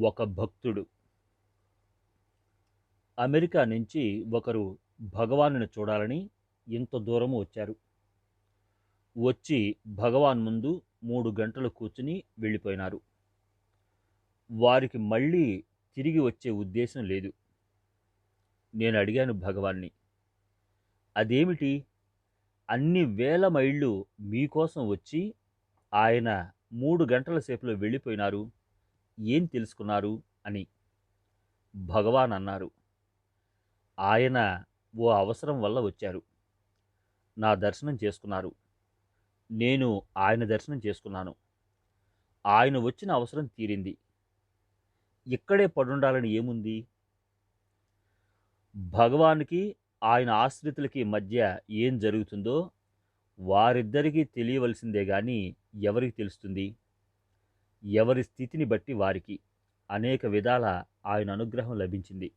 ఒక భక్తుడు. అమెరికా నుంచి ఒకరు భగవానుని చూడాలని ఇంత దూరము వచ్చారు. వచ్చి భగవాన్ ముందు మూడు గంటలు కూర్చుని వెళ్ళిపోయినారు. వారికి మళ్ళీ తిరిగి వచ్చే ఉద్దేశం లేదు. నేను అడిగాను భగవాన్ని అదేమిటి? అన్ని వేల మైళ్ళు మీకోసం వచ్చి ఆయన మూడు గంటల సేపులో వెళ్ళిపోయినారు. ఏం తెలుసుకున్నారు? అని భగవాన్ అన్నారు ఆయన ఓ అవసరం వల్ల వచ్చారు. నా దర్శనం చేసుకున్నారు. నేను ఆయన దర్శనం చేసుకున్నాను. ఆయన వచ్చిన అవసరం తీరింది. ఇక్కడే పడుండాలని ఏముంది? భగవాన్కి ఆయన ఆశ్రితులకి మధ్య ఏం జరుగుతుందో వారిద్దరికీ తెలియవలసిందే కానీ ఎవరికి తెలుస్తుంది? ఎవరి స్థితిని బట్టి వారికి అనేక విధాల ఆయన అనుగ్రహం లభించింది.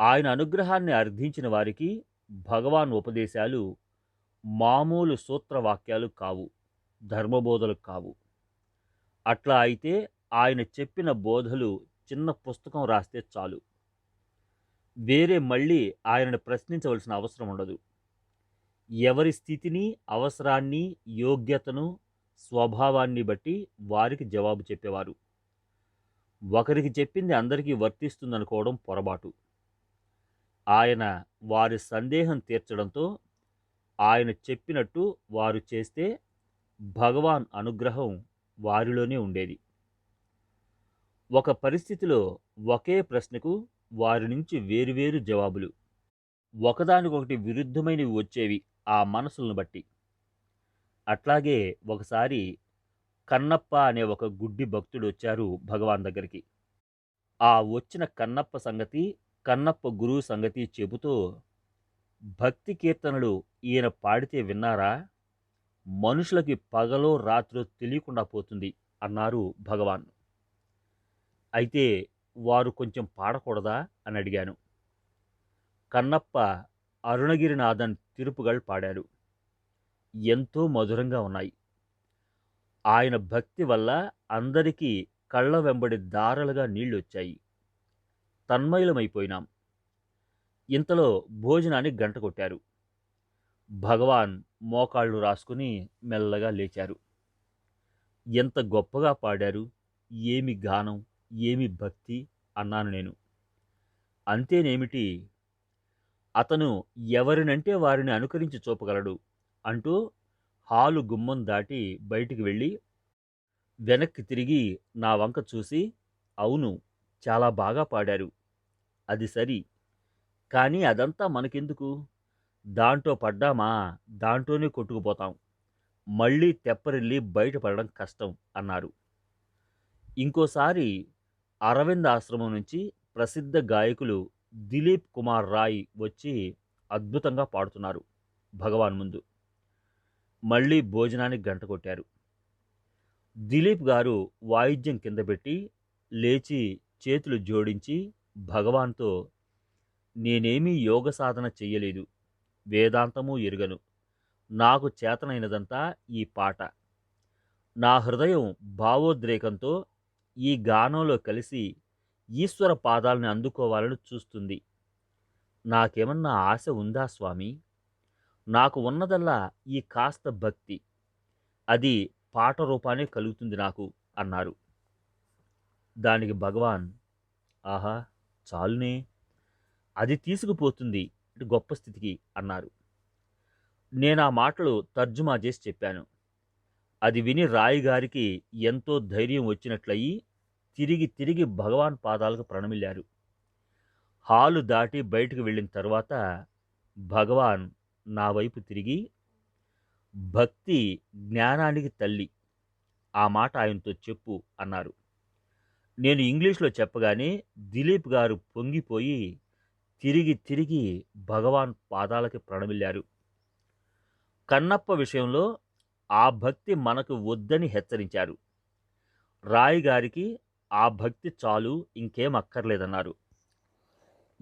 ఆయన అనుగ్రహాన్ని అర్థించిన వారికి భగవాన్ ఉపదేశాలు మామూలు సూత్రవాక్యాలు కావు ధర్మబోధలు కావు. అట్లా అయితే ఆయన చెప్పిన బోధలు చిన్న పుస్తకం రాస్తే చాలు. వేరే మళ్ళీ ఆయనను ప్రశ్నించవలసిన అవసరం ఉండదు. ఎవరి స్థితిని అవసరాన్ని యోగ్యతను స్వభావాన్ని బట్టి వారికి జవాబు చెప్పేవారు. ఒకరికి చెప్పింది అందరికీ వర్తిస్తుందనుకోవడం పొరపాటు. ఆయన వారి సందేహం తీర్చడంతో ఆయన చెప్పినట్టు వారు చేస్తే భగవాన్ అనుగ్రహం వారిలోనే ఉండేది. ఒక పరిస్థితిలో ఒకే ప్రశ్నకు వారి నుంచి వేరువేరు జవాబులు. ఒకదానికొకటి విరుద్ధమైనవి వచ్చేవి ఆ మనసులను బట్టి. అట్లాగే ఒకసారి కన్నప్ప అనే ఒక గుడ్డి భక్తుడు వచ్చారు భగవాన్ దగ్గరికి. ఆ వచ్చిన కన్నప్ప సంగతి కన్నప్ప గురువు సంగతి చెబుతూ భక్తి కీర్తనలు ఈయన పాడితే విన్నారా? మనుషులకి పగలో రాత్రో తెలియకుండా పోతుంది అన్నారు భగవాన్. అయితే వారు కొంచెం పాడకూడదా? అని అడిగాను. కన్నప్ప అరుణగిరినాథన్ తిరుపుగల్ పాడారు. ఎంతో మధురంగా ఉన్నాయి. ఆయన భక్తి వల్ల అందరికీ కళ్ళ వెంబడి దారలుగా నీళ్ళొచ్చాయి. తన్మయులమైపోయినాం. ఇంతలో భోజనానికి గంట కొట్టారు. భగవాన్ మోకాళ్ళు రాసుకుని మెల్లగా లేచారు. ఎంత గొప్పగా పాడారు ఏమి గానం ఏమి భక్తి అన్నాను నేను. అంతేనేమిటి? అతను ఎవరినంటే వారిని అనుకరించి చూపగలడు. అంటూ హాలు గుమ్మం దాటి బయటికి వెళ్ళి వెనక్కి తిరిగి నా వంక చూసి అవును చాలా బాగా పాడారు. అది సరి. కానీ అదంతా మనకెందుకు? దాంట్లో పడ్డామా? దాంట్లోనే కొట్టుకుపోతాం. మళ్ళీ తెప్పరిల్లి బయటపడడం కష్టం అన్నారు. ఇంకోసారి అరవింద్ ఆశ్రమం నుంచి ప్రసిద్ధ గాయకులు దిలీప్ కుమార్ రాయ్ వచ్చి అద్భుతంగా పాడుతున్నారు భగవాన్ ముందు. మళ్ళీ భోజనానికి గంట కొట్టారు. దిలీప్ గారు వాయిద్యం కింద పెట్టి లేచి చేతులు జోడించి భగవాన్తో నేనేమీ యోగ సాధన చెయ్యలేదు. వేదాంతము ఎరుగను. నాకు చేతనైనదంతా ఈ పాట. నా హృదయం భావోద్రేకంతో ఈ గానంలో కలిసి ఈశ్వర పాదాలను అందుకోవాలని చూస్తుంది. నాకేమన్నా ఆశ ఉందా స్వామి? నాకు ఉన్నదల్లా ఈ కాస్త భక్తి. అది పాట రూపానే కలుగుతుంది నాకు అన్నారు. దానికి భగవాన్ ఆహా చాలునే. అది తీసుకుపోతుంది గొప్ప స్థితికి అన్నారు. నేను ఆ మాటలు తర్జుమా చేసి చెప్పాను. అది విని రాయిగారికి ఎంతో ధైర్యం వచ్చినట్లయి తిరిగి తిరిగి భగవాన్ పాదాలకు ప్రణమిల్లారు. హాలు దాటి బయటకు వెళ్ళిన తర్వాత భగవాన్ నా వైపు తిరిగి భక్తి జ్ఞానానికి తల్లి ఆ మాట ఆయనతో చెప్పు అన్నారు. నేను ఇంగ్లీష్లో చెప్పగానే దిలీప్ గారు పొంగిపోయి తిరిగి తిరిగి భగవాన్ పాదాలకి ప్రణమిల్లారు. కన్నప్ప విషయంలో ఆ భక్తి మనకు వద్దని హెచ్చరించారు. రాయిగారికి ఆ భక్తి చాలు ఇంకేం అక్కర్లేదన్నారు.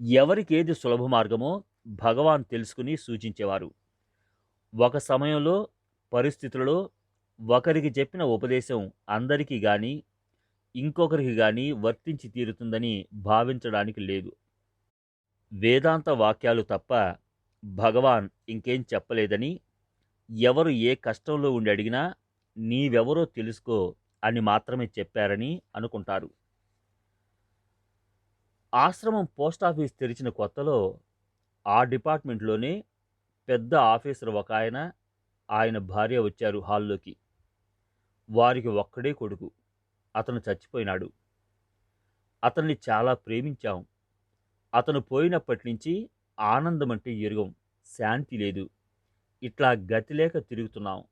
ఎవరికి ఏది సులభ మార్గమో భగవాన్ తెలుసుకుని సూచించేవారు. ఒక సమయంలో పరిస్థితులలో ఒకరికి చెప్పిన ఉపదేశం అందరికీ కానీ ఇంకొకరికి కానీ వర్తించి తీరుతుందని భావించడానికి లేదు. వేదాంత వాక్యాలు తప్ప భగవాన్ ఇంకేం చెప్పలేదని ఎవరు ఏ కష్టంలో ఉండి అడిగినా నీవెవరో తెలుసుకో అని మాత్రమే చెప్పారని అనుకుంటారు. ఆశ్రమం పోస్టాఫీస్ తెరిచిన కొత్తలో ఆ డిపార్ట్మెంట్లోనే పెద్ద ఆఫీసర్ ఒక ఆయన ఆయన భార్య వచ్చారు హాల్లోకి. వారికి ఒక్కడే కొడుకు. అతను చచ్చిపోయినాడు. అతన్ని చాలా ప్రేమించాం. అతను పోయినప్పటి నుంచి ఆనందం అంటే ఎరుగం శాంతి లేదు. ఇట్లా గతిలేక తిరుగుతున్నాం.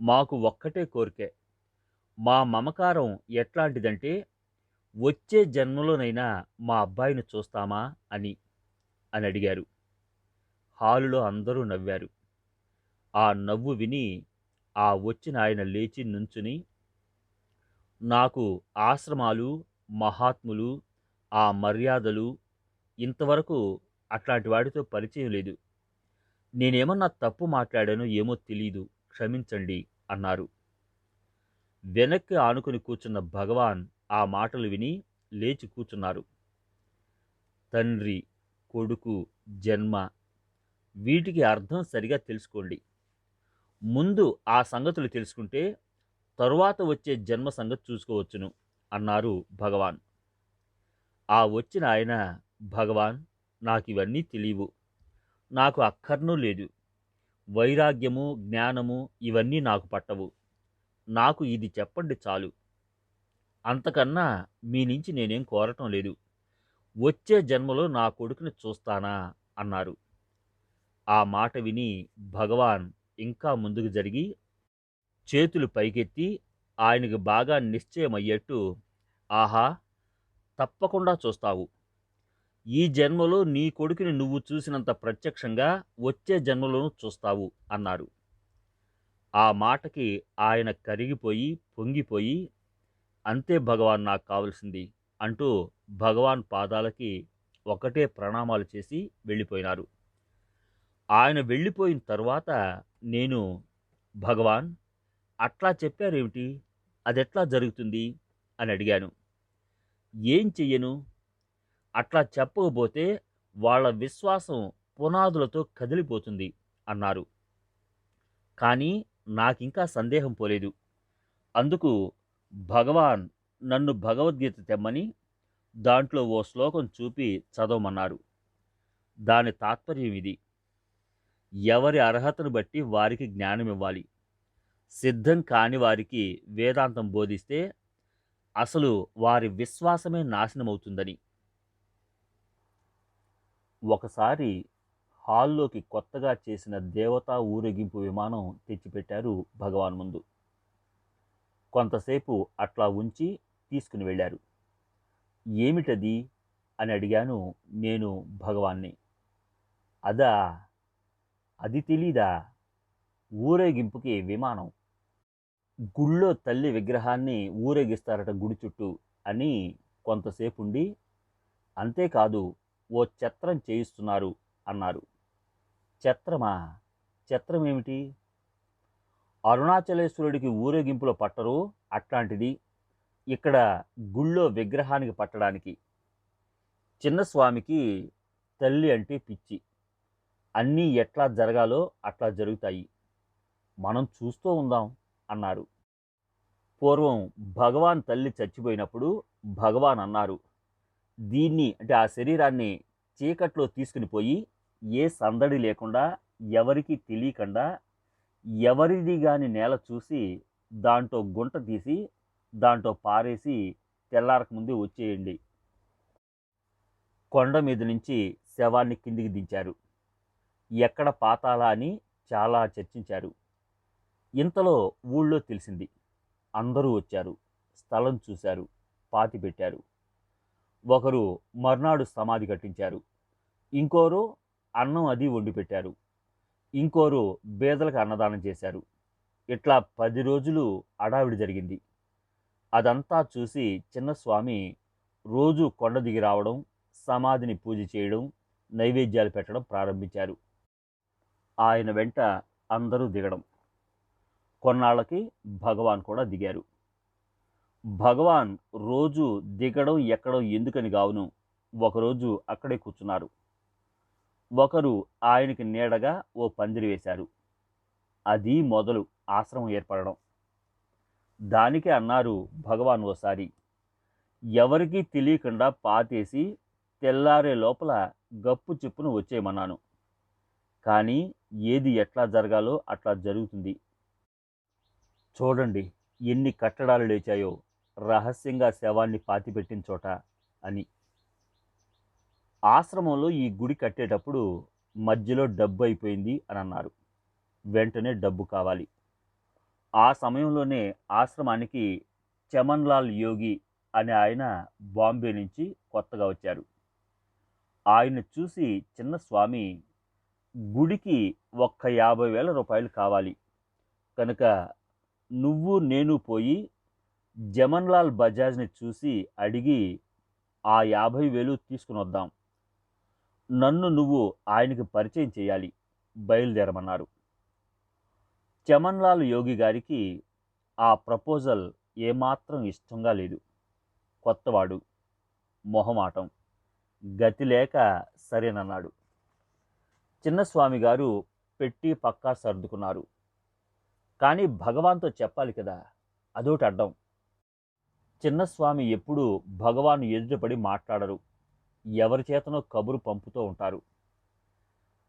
మాకు ఒక్కటే కోరికే. మా మమకారం ఎట్లాంటిదంటే వచ్చే జన్మలోనైనా మా అబ్బాయిని చూస్తామా అని అని అడిగారు. హాలులో అందరూ నవ్వారు. ఆ నవ్వు విని ఆ వచ్చిన ఆయన లేచి నుంచుని నాకు ఆశ్రమాలు మహాత్ములు ఆ మర్యాదలు ఇంతవరకు అట్లాంటి వాడితో పరిచయం లేదు. నేనేమన్నా తప్పు మాట్లాడానో ఏమో తెలీదు క్షమించండి అన్నారు. వెనక్కి ఆనుకుని కూర్చున్న భగవాన్ ఆ మాటలు విని లేచి కూర్చున్నారు. తండ్రి కొడుకు జన్మ వీటికి అర్థం సరిగా తెలుసుకోండి. ముందు ఆ సంగతులు తెలుసుకుంటే తరువాత వచ్చే జన్మ సంగతి చూసుకోవచ్చును అన్నారు భగవాన్. ఆ వచ్చిన ఆయన భగవాన్ నాకు ఇవన్నీ తెలియవు. నాకు అక్కర్నూ లేదు. వైరాగ్యము జ్ఞానము ఇవన్నీ నాకు పట్టవు. నాకు ఇది చెప్పండి చాలు. అంతకన్నా మీ నుంచి నేనేం కోరటం లేదు. వచ్చే జన్మలో నా కొడుకుని చూస్తానా అన్నారు. ఆ మాట విని భగవాన్ ఇంకా ముందుకు జరిగి చేతులు పైకెత్తి ఆయనకు బాగా నిశ్చయమయ్యేట్టు ఆహా తప్పకుండా చూస్తావు. ఈ జన్మలో నీ కొడుకుని నువ్వు చూసినంత ప్రత్యక్షంగా వచ్చే జన్మలోనూ చూస్తావు అన్నారు ఆ మాటకి ఆయన కరిగిపోయి పొంగిపోయి అంతే భగవాన్ నాకు కావలసింది అంటూ భగవాన్ పాదాలకి ఒకటే ప్రణామాలు చేసి వెళ్ళిపోయినారు. ఆయన వెళ్ళిపోయిన తర్వాత నేను భగవాన్ అట్లా చెప్పారేమిటి? అదెట్లా జరుగుతుంది? అని అడిగాను. ఏం చెయ్యను? అట్లా చెప్పకపోతే వాళ్ళ విశ్వాసం పునాదులతో కదిలిపోతుంది అన్నారు. కానీ నాకింకా సందేహం పోలేదు. అందుకు భగవాన్ నన్ను భగవద్గీత తెమ్మని దాంట్లో ఓ శ్లోకం చూపి చదవమన్నారు. దాని తాత్పర్యం ఇది ఎవరి అర్హతను బట్టి వారికి జ్ఞానం ఇవ్వాలి. సిద్ధం కాని వారికి వేదాంతం బోధిస్తే అసలు వారి విశ్వాసమే నాశనమవుతుందని. ఒకసారి హాల్లోకి కొత్తగా చేసిన దేవతా ఊరేగింపు విమానం తెచ్చిపెట్టారు భగవాన్ ముందు. కొంతసేపు అట్లా ఉంచి తీసుకుని వెళ్ళారు. ఏమిటది? అని అడిగాను నేను భగవాన్ని. అదా అది తెలీదా? ఊరేగింపుకి విమానం. గుళ్ళో తల్లి విగ్రహాన్ని ఊరేగిస్తారట గుడి చుట్టూ అని కొంతసేపు ఉండి అంతేకాదు ఓ చత్రం చేయిస్తున్నారు అన్నారు. ఛత్రమా? ఛత్రం ఏమిటి అరుణాచలేశ్వరుడికి ఊరేగింపులో పట్టరు అట్లాంటిది ఇక్కడ గుళ్ళో విగ్రహానికి పట్టడానికి. చిన్న స్వామికి తల్లి అంటే పిచ్చి. అన్నీ ఎట్లా జరగాలో అట్లా జరుగుతాయి. మనం చూస్తూ ఉందాం అన్నారు పూర్వం భగవాన్ తల్లి చచ్చిపోయినప్పుడు భగవాన్ అన్నారు దీన్ని అంటే ఆ శరీరాన్ని చీకట్లో తీసుకుని పోయి ఏ సందడి లేకుండా ఎవరికి తెలియకుండా ఎవరిది కాని నేల చూసి దాంట్లో గుంట తీసి దాంట్లో పారేసి తెల్లారక ముందే వచ్చేయండి. కొండ మీద నుంచి శవాన్ని కిందికి దించారు. ఎక్కడ పాతాలా అని చాలా చర్చించారు. ఇంతలో ఊళ్ళో తెలిసింది. అందరూ వచ్చారు. స్థలం చూశారు. పాతి పెట్టారు. ఒకరు మర్నాడు సమాధి కట్టించారు. ఇంకోరు అన్నం అది వండి పెట్టారు. ఇంకోరు బేదలకు అన్నదానం చేశారు. ఇట్లా పది రోజులు అడావిడి జరిగింది. అదంతా చూసి చిన్నస్వామి రోజు కొండ దిగి రావడం సమాధిని పూజ చేయడం నైవేద్యాలు పెట్టడం ప్రారంభించారు. ఆయన వెంట అందరూ దిగడం. కొన్నాళ్ళకి భగవాన్ కూడా దిగారు. భగవాన్ రోజు దిగడం ఎక్కడం ఎందుకని గావును ఒకరోజు అక్కడే కూర్చున్నారు. ఒకరు ఆయనకి నీడగా ఓ పందిరి వేశారు. అది మొదలు ఆశ్రమం ఏర్పడడం. దానికి అన్నారు భగవాన్ ఓసారి ఎవరికీ తెలియకుండా పాతేసి తెల్లారే లోపల గప్పు చిప్పును వచ్చేయమన్నాను. కానీ ఏది ఎట్లా జరగాలో అట్లా జరుగుతుంది. చూడండి ఎన్ని కట్టడాలు లేచాయో రహస్యంగా శవాన్ని పాతిపెట్టిన చోట అని. ఆశ్రమంలో ఈ గుడి కట్టేటప్పుడు మధ్యలో డబ్బు అయిపోయింది అని అన్నారు వెంటనే డబ్బు కావాలి. ఆ సమయంలోనే ఆశ్రమానికి చమన్లాల్ యోగి అనే ఆయన బాంబే నుంచి కొత్తగా వచ్చారు. ఆయన చూసి చిన్న స్వామి గుడికి ఒక్క యాభై వేల రూపాయలు కావాలి. కనుక నువ్వు నేను పోయి జమన్లాల్ బజాజ్ని చూసి అడిగి ఆ యాభై వేలు తీసుకుని వద్దాం. నన్ను నువ్వు ఆయనకి పరిచయం చేయాలి బయలుదేరమన్నారు. చమన్లాల్ యోగి గారికి ఆ ప్రపోజల్ ఏమాత్రం ఇష్టంగా లేదు. కొత్తవాడు మొహమాటం. గతి లేక సరేనన్నాడు. చిన్నస్వామి గారు పెట్టి పక్కా సర్దుకున్నారు. కానీ భగవాన్తో చెప్పాలి కదా అదోటి అడ్డం చిన్నస్వామి ఎప్పుడూ భగవాన్ ఎదుటపడి మాట్లాడరు. ఎవరి చేతనో కబురు పంపుతూ ఉంటారు.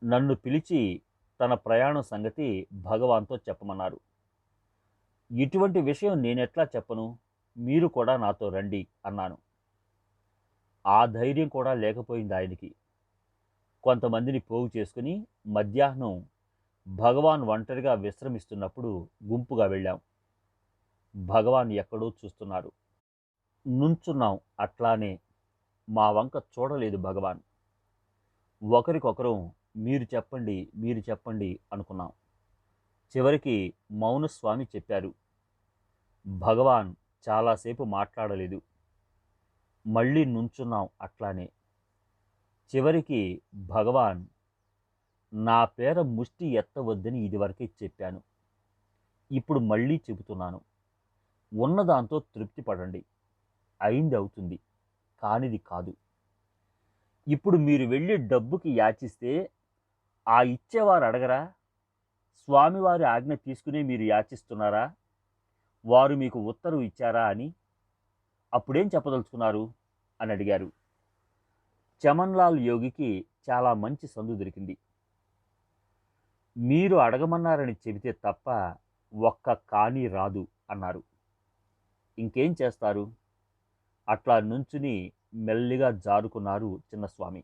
నన్ను పిలిచి తన ప్రయాణం సంగతి భగవాన్తో చెప్పమన్నారు. ఇటువంటి విషయం నేనెట్లా చెప్పను? మీరు కూడా నాతో రండి అన్నాను. ఆ ధైర్యం కూడా లేకపోయింది ఆయనకి. కొంతమందిని పోగు చేసుకుని మధ్యాహ్నం భగవాన్ ఒంటరిగా విశ్రమిస్తున్నప్పుడు గుంపుగా వెళ్ళాం. భగవాన్ ఎక్కడో చూస్తున్నారు నుంచున్నాం అట్లానే మా వంక చూడలేదు భగవాన్. ఒకరికొకరు మీరు చెప్పండి మీరు చెప్పండి అనుకున్నాం. చివరికి మౌనస్వామి చెప్పారు భగవాన్ చాలాసేపు మాట్లాడలేదు. మళ్ళీ నుంచున్నాం అట్లానే. చివరికి భగవాన్ నా పేర ముష్టి ఎత్తవద్దని ఇదివరకే చెప్పాను. ఇప్పుడు మళ్ళీ చెబుతున్నాను. ఉన్నదాంతో తృప్తి పడండి. అయింది అవుతుంది. కానిది కాదు. ఇప్పుడు మీరు వెళ్ళి డబ్బుకి యాచిస్తే ఆ ఇచ్చేవారు అడగరా? స్వామివారి ఆజ్ఞ తీసుకునే మీరు యాచిస్తున్నారా? వారు మీకు ఉత్తర్వు ఇచ్చారా అని? అప్పుడేం చెప్పదలుచుకున్నారు? అని అడిగారు. చమన్లాల్ యోగికి చాలా మంచి సందు దొరికింది. మీరు అడగమన్నారని చెబితే తప్ప ఒక్క కానీ రాదు అన్నారు. ఇంకేం చేస్తారు? అట్లా నుంచుని మెల్లిగా జారుకున్నారు చిన్నస్వామి.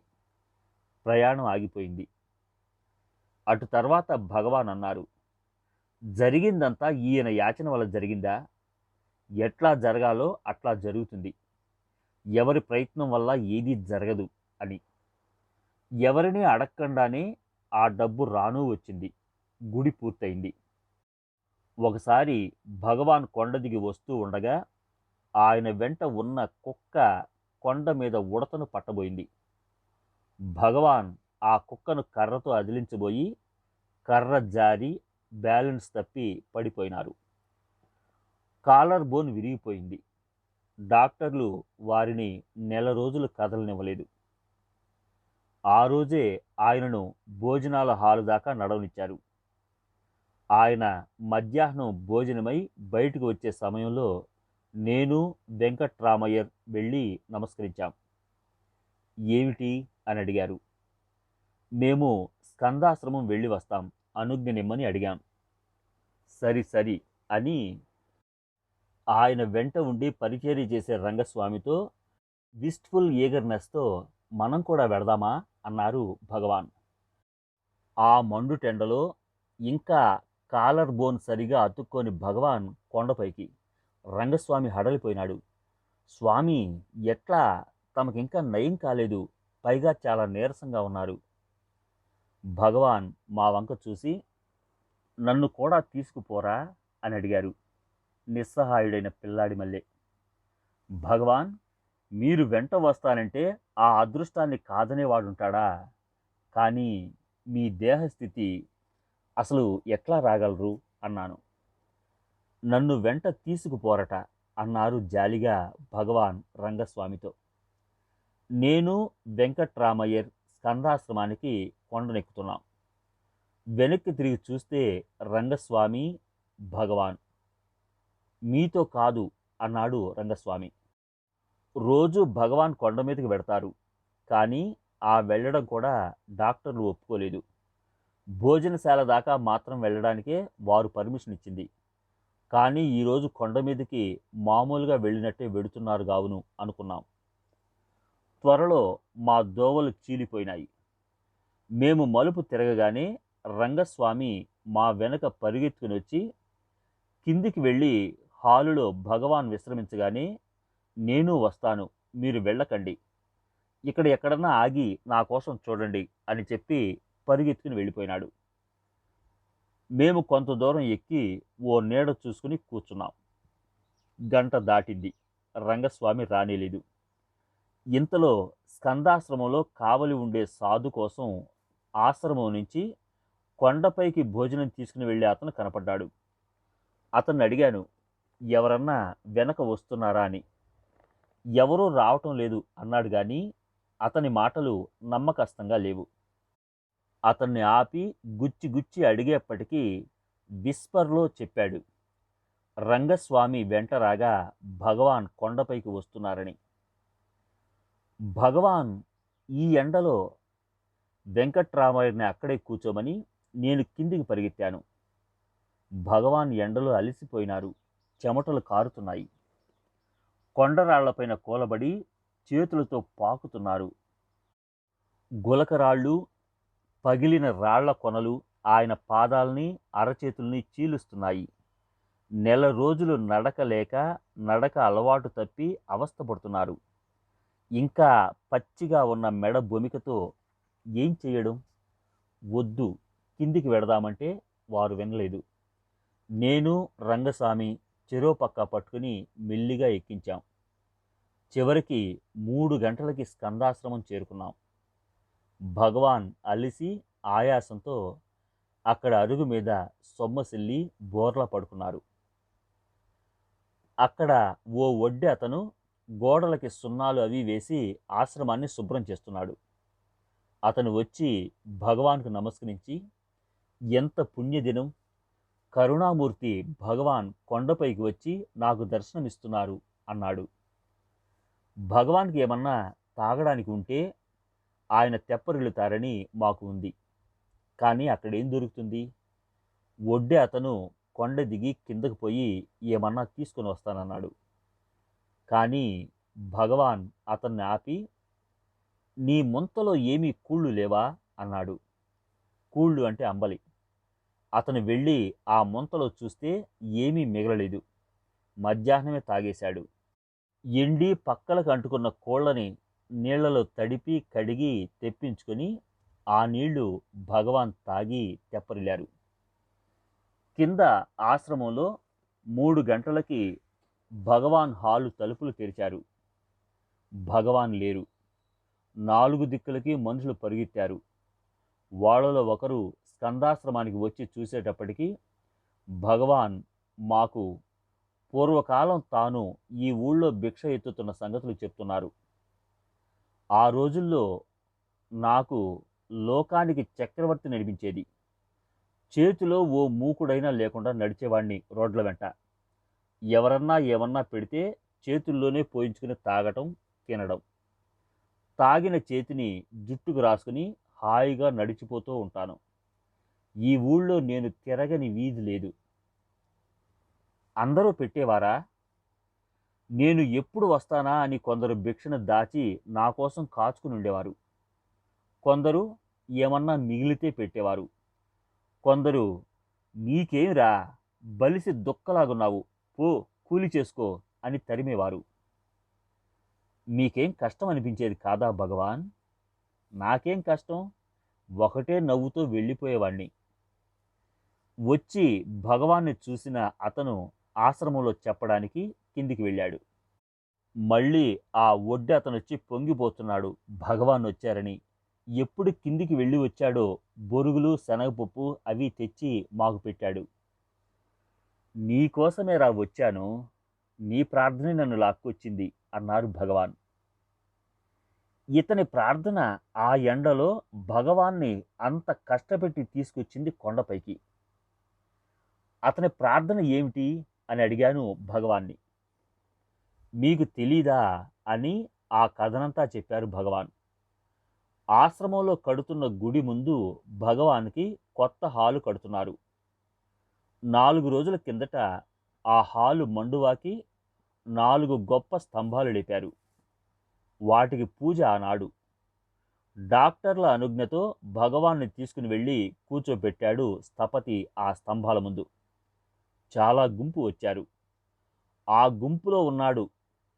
ప్రయాణం ఆగిపోయింది. అటు తర్వాత భగవాన్ అన్నారు జరిగిందంతా ఈయన యాచన వల్ల జరిగిందా? ఎట్లా జరగాలో అట్లా జరుగుతుంది. ఎవరి ప్రయత్నం వల్ల ఏదీ జరగదు. అని ఎవరిని అడగకుండానే ఆ డబ్బు రాను వచ్చింది. గుడి పూర్తయింది. ఒకసారి భగవాన్ కొండ దిగి వస్తూ ఉండగా ఆయన వెంట ఉన్న కుక్క కొండ మీద ఉడతను పట్టబోయింది. భగవాన్ ఆ కుక్కను కర్రతో అదిలించబోయి కర్ర జారి బ్యాలెన్స్ తప్పి పడిపోయినారు. కాలర్ బోన్ విరిగిపోయింది. డాక్టర్లు వారిని నెల రోజులు కదలనివ్వలేదు. ఆ రోజే ఆయనను భోజనాల హాలు దాకా నడవనిచ్చారు. ఆయన మధ్యాహ్నం భోజనమై బయటకు వచ్చే సమయంలో నేను వెంకట్రామయ్యర్ వెళ్ళి నమస్కరించాం. ఏమిటి? అని అడిగారు. మేము స్కందాశ్రమం వెళ్ళి వస్తాం. అనుజ్ఞ నిమ్మని అడిగాం. సరి సరి అని ఆయన వెంట ఉండి పరిచర్య చేసే రంగస్వామితో విస్ట్ఫుల్ ఈగర్నెస్తో మనం కూడా వెడదామా? అన్నారు భగవాన్. ఆ మండు టెండలో ఇంకా కాలర్ బోన్ సరిగా అతుక్కొని భగవాన్ కొండపైకి రంగస్వామి హడలిపోయినాడు. స్వామి ఎట్లా? తమకింకా నయం కాలేదు. పైగా చాలా నీరసంగా ఉన్నారు. భగవాన్ మా వంక చూసి నన్ను కూడా తీసుకుపోరా? అని అడిగారు. నిస్సహాయుడైన పిల్లాడి మల్లె. భగవాన్ మీరు వెంట వస్తానంటే ఆ అదృష్టాన్ని కాదనేవాడుంటాడా కానీ మీ దేహస్థితి అసలు ఎట్లా రాగలరు? అన్నాను. నన్ను వెంట తీసుకుపోరట అన్నారు జాలిగా భగవాన్ రంగస్వామితో. నేను వెంకట్రామయ్యర్ స్కందాశ్రమానికి కొండనెక్కుతున్నాం. వెనక్కి తిరిగి చూస్తే రంగస్వామి భగవాన్. మీతో కాదు అన్నాడు రంగస్వామి. రోజు భగవాన్ కొండ మీదకి వెడతారు. కానీ ఆ వెళ్ళడం కూడా డాక్టర్లు ఒప్పుకోలేదు. భోజనశాల దాకా మాత్రం వెళ్ళడానికే వారు పర్మిషన్ ఇచ్చింది. కానీ ఈరోజు కొండ మీదకి మామూలుగా వెళ్ళినట్టే వెడుతున్నారు గావును అనుకున్నాం. త్వరలో మా దోవలు చీలిపోయినాయి. మేము మలుపు తిరగగానే రంగస్వామి మా వెనక పరిగెత్తుకుని వచ్చి కిందికి వెళ్ళి హాలులో భగవాన్ విశ్రమించగానే నేను వస్తాను మీరు వెళ్ళకండి. ఇక్కడ ఎక్కడన్నా ఆగి నా కోసం చూడండి అని చెప్పి పరిగెత్తుకుని వెళ్ళిపోయినాడు. మేము కొంత దూరం ఎక్కి ఓ నీడ చూసుకుని కూర్చున్నాం. గంట దాటింది. రంగస్వామి రానేలేదు. ఇంతలో స్కందాశ్రమంలో కావలి ఉండే సాధు కోసం ఆశ్రమం నుంచి కొండపైకి భోజనం తీసుకుని వెళ్ళే అతను కనపడ్డాడు. అతన్ని అడిగాను ఎవరన్నా వెనక వస్తున్నారా అని. ఎవరూ రావటం లేదు అన్నాడు కానీ అతని మాటలు నమ్మకస్తంగా లేవు. అతన్ని ఆపి గుచ్చి గుచ్చి అడిగేప్పటికీ విస్పర్లో చెప్పాడు రంగస్వామి వెంట రాగా భగవాన్ కొండపైకి వస్తున్నారని. భగవాన్ ఈ ఎండలో వెంకట్రామయ్యని అక్కడే కూర్చోమని నేను కిందికి పరిగెత్తాను. భగవాన్ ఎండలో అలిసిపోయినారు చెమటలు కారుతున్నాయి. కొండరాళ్ళపైన కూలబడి చేతులతో పాకుతున్నారు. గులకరాళ్ళు పగిలిన రాళ్ళ కొనలు ఆయన పాదాల్ని అరచేతుల్ని చీలుస్తున్నాయి. నెల రోజులు నడక లేక నడక అలవాటు తప్పి అవస్థపడుతున్నారు. ఇంకా పచ్చిగా ఉన్న మెడ భూమికతో ఏం చేయడం వద్దు కిందికి వెడదామంటే వారు వినలేదు. నేను రంగస్వామి చెరో పక్క పట్టుకుని మెల్లిగా ఎక్కించాం. చివరికి మూడు గంటలకి స్కందాశ్రమం చేరుకున్నాం. భగవాన్ అలిసి ఆయాసంతో అక్కడ అరుగు మీద సొమ్మసిల్లి బోర్లా పడుకున్నారు. అక్కడ ఓ ఒడ్డె అతను గోడలకి సున్నాలు అవి వేసి ఆశ్రమాన్ని శుభ్రం చేస్తున్నాడు. అతను వచ్చి భగవాన్కు నమస్కరించి ఎంత పుణ్యదినం కరుణామూర్తి భగవాన్ కొండపైకి వచ్చి నాకు దర్శనమిస్తున్నారు అన్నాడు. భగవాన్కి ఏమన్నా తాగడానికి ఉంటే ఆయన తెప్పరిల్లుతారని మాకు ఉంది. కానీ అక్కడేం దొరుకుతుంది? ఒడ్డే అతను కొండ దిగి కిందకు పోయి ఏమన్నా తీసుకొని వస్తానన్నాడు. కానీ భగవాన్ అతన్ని ఆపి నీ ముంతలో ఏమీ కూళ్ళు లేవా? అన్నాడు. కూళ్ళు అంటే అంబలి. అతను వెళ్ళి ఆ ముంతలో చూస్తే ఏమీ మిగలలేదు. మధ్యాహ్నమే తాగేశాడు. ఎండి పక్కలకు అంటుకున్న కోళ్ళని నీళ్ళలో తడిపి కడిగి తెప్పించుకొని ఆ నీళ్ళు భగవాన్ తాగి తెప్పరిల్లారు. కింద ఆశ్రమంలో మూడు గంటలకి భగవాన్ హాలు తలుపులు తెరిచారు. భగవాన్ లేరు. నాలుగు దిక్కులకి మనుషులు పరుగెత్తారు. వాళ్ళలో ఒకరు స్కందాశ్రమానికి వచ్చి చూసేటప్పటికీ భగవాన్ మాకు పూర్వకాలం తాను ఈ ఊళ్ళో భిక్ష ఎత్తుతున్న సంగతులు చెప్తున్నారు. ఆ రోజుల్లో నాకు లోకానికి చక్రవర్తి నడిపించేది. చేతిలో ఓ మూకుడైనా లేకుండా నడిచేవాడిని రోడ్ల వెంట. ఎవరన్నా ఏమన్నా పెడితే చేతుల్లోనే పోయించుకుని తాగటం తినడం. తాగిన చేతిని జుట్టుకు రాసుకుని హాయిగా నడిచిపోతూ ఉంటాను. ఈ ఊళ్ళో నేను తిరగని వీధి లేదు. అందరూ పెట్టేవారా? నేను ఎప్పుడు వస్తానా అని కొందరు భిక్షను దాచి నా కోసం కాచుకుని ఉండేవారు. కొందరు ఏమన్నా మిగిలితే పెట్టేవారు. కొందరు నీకేమిరా? బలిసి దుక్కలాగున్నావు. పో కూలి చేసుకో అని తరిమేవారు. మీకేం కష్టం అనిపించేది కాదా భగవాన్? నాకేం కష్టం? ఒకటే నవ్వుతో వెళ్ళిపోయేవాణ్ణి. వచ్చి భగవాన్ని చూసిన అతను ఆశ్రమంలో చెప్పడానికి కిందికి వెళ్ళాడు. మళ్ళీ ఆ ఒడ్డు అతను వచ్చి పొంగిపోతున్నాడు. భగవాన్ వచ్చారని. ఎప్పుడు కిందికి వెళ్ళి వచ్చాడో బొరుగులు శనగపప్పు అవి తెచ్చి మాకు పెట్టాడు. నీకోసమే రా వచ్చాను. నీ ప్రార్థనే నన్ను లాక్కొచ్చింది అన్నారు భగవాన్. ఇతని ప్రార్థన ఆ ఎండలో భగవాన్ని అంత కష్టపెట్టి తీసుకొచ్చింది కొండపైకి. అతని ప్రార్థన ఏమిటి అని అడిగాను భగవాన్ని. మీకు తెలీదా అని ఆ కథనంతా చెప్పారు భగవాన్. ఆశ్రమంలో కడుతున్న గుడి ముందు భగవాన్కి కొత్త హాలు కడుతున్నారు. నాలుగు రోజుల కిందట ఆ హాలు మండువాకి నాలుగు గొప్ప స్తంభాలు లేపారు. వాటికి పూజ ఆనాడు. డాక్టర్ల అనుజ్ఞతో భగవాన్ని తీసుకుని వెళ్ళి కూర్చోబెట్టాడు స్థపతి ఆ స్తంభాల ముందు. చాలా గుంపు వచ్చారు. ఆ గుంపులో ఉన్నాడు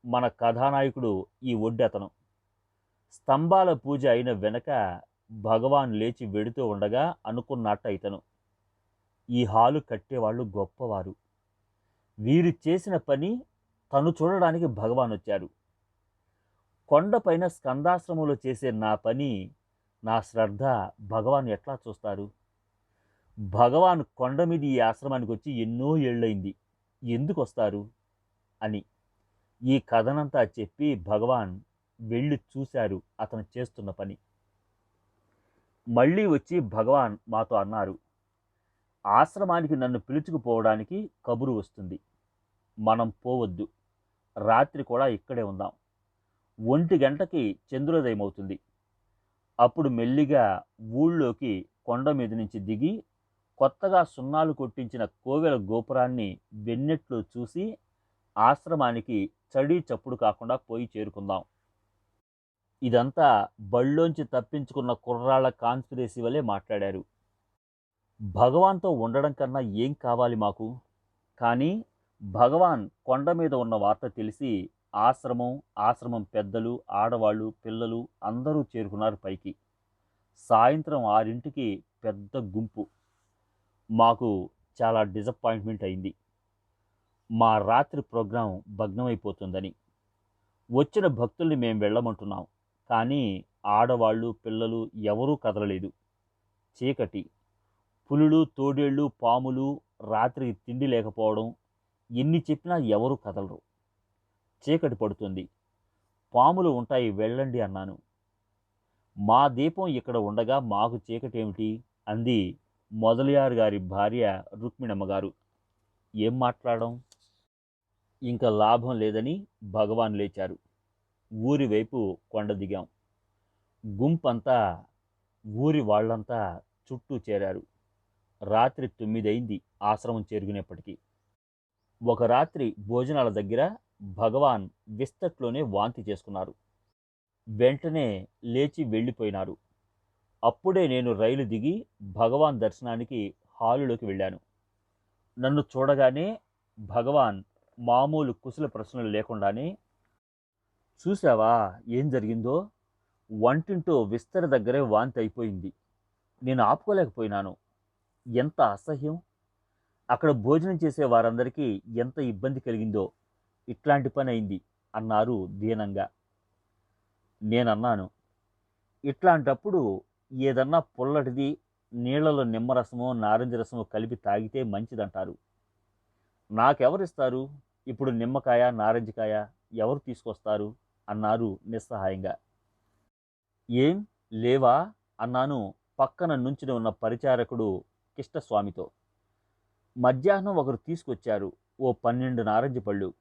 మన కథానాయకుడు ఈ ఒడ్డెతను. స్తంభాల పూజ అయిన వెనక భగవాన్ లేచి వెడుతూ ఉండగా అనుకున్నట్టయితను ఈ హాలు కట్టేవాళ్ళు గొప్పవారు. వీరు చేసిన పని తను చూడడానికి భగవాన్ వచ్చారు. కొండపైన స్కందాశ్రమంలో చేసే నా పని నా శ్రద్ధ భగవాన్ ఎట్లా చూస్తారు? భగవాన్ కొండ మీద ఈ ఆశ్రమానికి వచ్చి ఎన్నో ఏళ్ళైంది ఎందుకు వస్తారు అని ఈ కథనంతా చెప్పి భగవాన్ వెళ్ళి చూశారు అతను చేస్తున్న పని. మళ్ళీ వచ్చి భగవాన్ మాతో అన్నారు ఆశ్రమానికి నన్ను పిలుచుకుపోవడానికి కబురు వస్తుంది. మనం పోవద్దు. రాత్రి కూడా ఇక్కడే ఉందాం. ఒంటి గంటకి చంద్రోదయం అవుతుంది అప్పుడు మెల్లిగా ఊళ్ళోకి కొండ మీద నుంచి దిగి కొత్తగా సున్నాలు కొట్టించిన కోవెల గోపురాన్ని వెన్నెట్లో చూసి ఆశ్రమానికి చడి చప్పుడు కాకుండా పోయి చేరుకుందాం. ఇదంతా బళ్ళోంచి తప్పించుకున్న కుర్రాళ్ళ కాన్స్పిరసీ వలె మాట్లాడారు. భగవాన్తో ఉండడం కన్నా ఏం కావాలి మాకు? కానీ భగవాన్ కొండ మీద ఉన్న వార్త తెలిసి ఆశ్రమం ఆశ్రమం పెద్దలు ఆడవాళ్ళు పిల్లలు అందరూ చేరుకున్నారు పైకి. సాయంత్రం ఆరింటికి పెద్ద గుంపు. మాకు చాలా డిసప్పాయింట్మెంట్ అయింది. మా రాత్రి ప్రోగ్రాం భగ్నమైపోతుందని. వచ్చిన భక్తుల్ని మేము వెళ్ళమంటున్నాం. కానీ ఆడవాళ్ళు పిల్లలు ఎవరూ కదలలేదు. చీకటి. పులులు తోడేళ్ళు పాములు రాత్రికి తిండి లేకపోవడం ఎన్ని చెప్పినా ఎవరూ కదలరు. చీకటి పడుతుంది. పాములు ఉంటాయి వెళ్ళండి అన్నాను. మా దీపం ఇక్కడ ఉండగా మాకు చీకటి ఏమిటి అంది మొదలియారు గారి భార్య రుక్మిణమ్మ గారు ఏం మాట్లాడడం? ఇంకా లాభం లేదని భగవాన్ లేచారు. ఊరి వైపు కొండ దిగాం. గుంపంతా ఊరి వాళ్ళంతా చుట్టూ చేరారు. రాత్రి తొమ్మిదైంది ఆశ్రమం చేరుకునేప్పటికీ. ఒక రాత్రి భోజనాల దగ్గర భగవాన్ విస్తట్లోనే వాంతి చేసుకున్నారు. వెంటనే లేచి వెళ్ళిపోయినారు. అప్పుడే నేను రైలు దిగి భగవాన్ దర్శనానికి హాలులోకి వెళ్ళాను. నన్ను చూడగానే భగవాన్ మామూలు కుశల ప్రశ్నలు లేకుండానే చూసావా ఏం జరిగిందో? వంటింటో విస్తర దగ్గరే వాంతి అయిపోయింది. నేను ఆపుకోలేకపోయినాను. ఎంత అసహ్యం! అక్కడ భోజనం చేసే వారందరికీ ఎంత ఇబ్బంది కలిగిందో ఇట్లాంటి పని అయింది అన్నారు దీనంగా. నేనన్నాను ఇట్లాంటప్పుడు ఏదన్నా పుల్లటిది నీళ్ళలో నిమ్మరసమో నారింజ రసమో కలిపి తాగితే మంచిదంటారు. నాకెవరిస్తారు? ఇప్పుడు నిమ్మకాయ నారింజకాయ ఎవరు తీసుకొస్తారు? అన్నారు నిస్సహాయంగా. ఏం? లేవా? అన్నాను పక్కన నుంచుని ఉన్న పరిచారకుడు కిష్టస్వామితో. మధ్యాహ్నం ఒకరు తీసుకొచ్చారు ఓ పన్నెండు నారింజ పళ్ళు.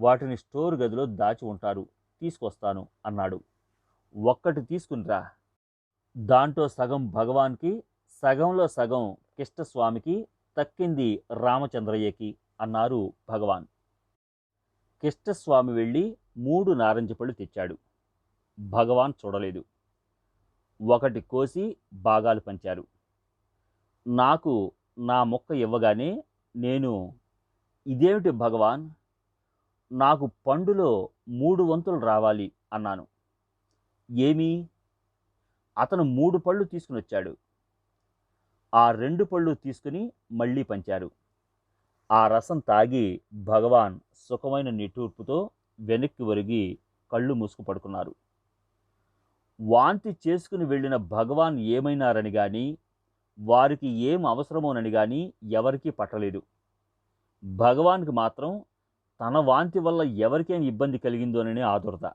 వాటిని స్టోర్ గదిలో దాచి ఉంటారు. తీసుకొస్తాను అన్నాడు. ఒక్కటి తీసుకునిరా. దాంట్లో సగం భగవాన్కి సగంలో సగం కిష్టస్వామికి తక్కింది రామచంద్రయ్యకి అన్నారు భగవాన్. కిష్టస్వామి వెళ్ళి మూడు నారింజ పళ్ళు తెచ్చాడు. భగవాన్ చూడలేదు. ఒకటి కోసి భాగాలు పంచారు. నాకు నా మొక్క ఇవ్వగానే నేను ఇదేమిటి భగవాన్? నాకు పండులో మూడు వంతులు రావాలి అన్నాను. ఏమి? అతను మూడు పళ్ళు తీసుకుని వచ్చాడు. ఆ రెండు పళ్ళు తీసుకుని మళ్ళీ పంచారు. ఆ రసం తాగి భగవాన్ సుఖమైన నిట్టూర్పుతో వెనక్కి ఒరిగి కళ్ళు మూసుకు పడుకున్నారు. వాంతి చేసుకుని వెళ్ళిన భగవాన్ ఏమైనారని కానీ వారికి ఏం అవసరమోనని కానీ ఎవరికీ పట్టలేదు. భగవాన్కి మాత్రం తన వాంతి వల్ల ఎవరికేం ఇబ్బంది కలిగిందోనని ఆదురత.